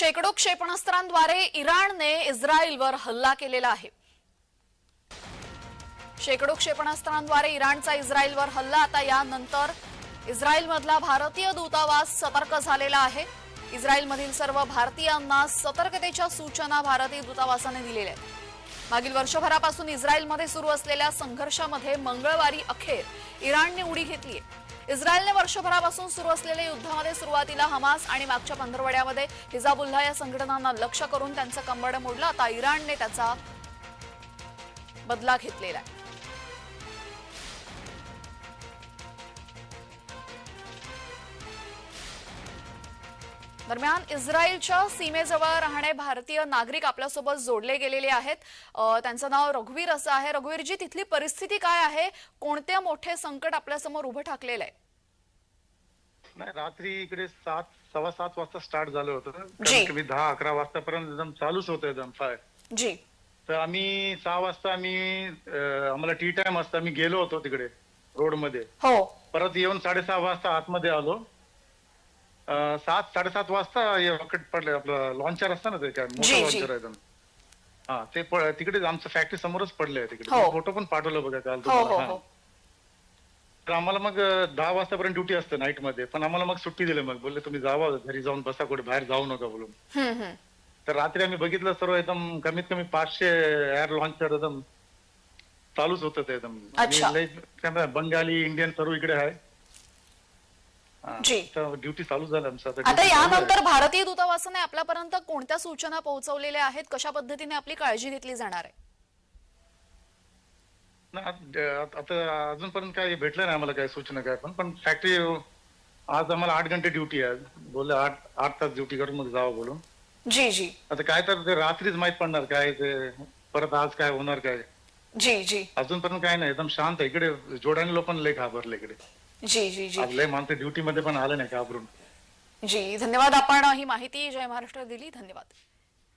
शेकडो क्षेपणास्त्रांद्वारे इराणने इस्रायलवर हल्ला केलेला आहे. शेकडो क्षेपणास्त्रांद्वारे इराणचा इस्रायलवर हल्ला. आता यानंतर इस्रायलमधला भारतीय दूतावास सतर्क झालेला आहे. इस्रायलमधील सर्व भारतीयांना सतर्कतेच्या सूचना भारतीय दूतावासाने दिलेल्या आहेत. मागील वर्षभरापासून इस्रायलमध्ये सुरू असलेल्या संघर्षामध्ये मंगळवारी अखेर इराणने उडी घेतली आहे. इस्रायलने वर्षभरापासून सुरू असलेल्या युद्धामध्ये सुरुवातीला हमास आणि मागच्या पंधरवड्यामध्ये हिजाबुल्ला या संघटनांना लक्ष करून त्यांचं कंबड मोडलं. आता इराणने त्याचा बदला घेतलेला आहे. दरम्यान इस्रायलच्या सीमेजवळ राहणे भारतीय नागरिक आपल्यासोबत जोडले गेलेले आहेत. त्यांचं नाव रघुवीर असं आहे. रघुवीरजी तिथली परिस्थिती काय आहे? कोणते मोठे संकट आपल्यासमोर उभं ठाकलेलं आहे? नाही रात्री इकडे सात सव्वा सात वाजता स्टार्ट झालं होतं. कमीत कमी दहा अकरा वाजतापर्यंत एकदम चालूच होतं एकदम फाय. जी. तर आम्ही सहा वाजता आम्ही अं, आम्हाला टी टाइम असता आम्ही गेलो होतो तिकडे रोडमध्ये हो. परत येऊन साडेसहा वाजता आतमध्ये आलो. अं, सात साडेसात वाजता हे रॉकेट पडले आपलं लॉन्चर असतं ना ते काय मोठं जी. लॉन्चर एकदम हा ते प- तिकडे आमचं फॅक्टरी समोरच पडले तिकडे. हो. फोटो पण पाठवलं बघा काल हो तुम्हाला. हो. हा. तर आम्हाला मग दहा वाजतापर्यंत ड्युटी असते नाईटमध्ये पण आम्हाला मग सुट्टी दिली मग बोलले तुम्ही जावा घरी जाऊन बसा कुठे बाहेर जाऊ नका बोलून हम्म, हम्म. तर रात्री आम्ही बघितलं सर्व एकदम कमीत कमी पाचशे एअर लॉन्चर एकदम चालूच होत ते एकदम. आणि बंगाली इंडियन सर्व इकडे आहे जी. ड्युटी चालू झालं आमचं आता duty चालू आहे. यानंतर भारतीय दूतावासाने आपल्यापर्यंत कोणत्या सूचना पोहोचवलेल्या आहेत कशा पद्धतीने आपली काळजी घेतली जाणार आहे आत- अजूनपर्यंत काय भेटलं नाही आम्हाला काय सूचना काय पण पण फॅक्टरी आज आम्हाला आठ घंटे ड्युटी आहे बोलले आठ आठ तास ड्युटी करून मग जावं बोलून. जी जी. आता काय तर ते रात्रीच माहीत पडणार काय ते परत आज काय होणार काय. जी जी. अजूनपर्यंत काय नाही एकदम शांत आहे. इकडे जोडाने पण लय घाबरले इकडे. जी जी जी. आज लय माणसं ड्युटी मध्ये पण आले नाही घाबरून. जी धन्यवाद. आपण ही माहिती जय महाराष्ट्र दिली. धन्यवाद.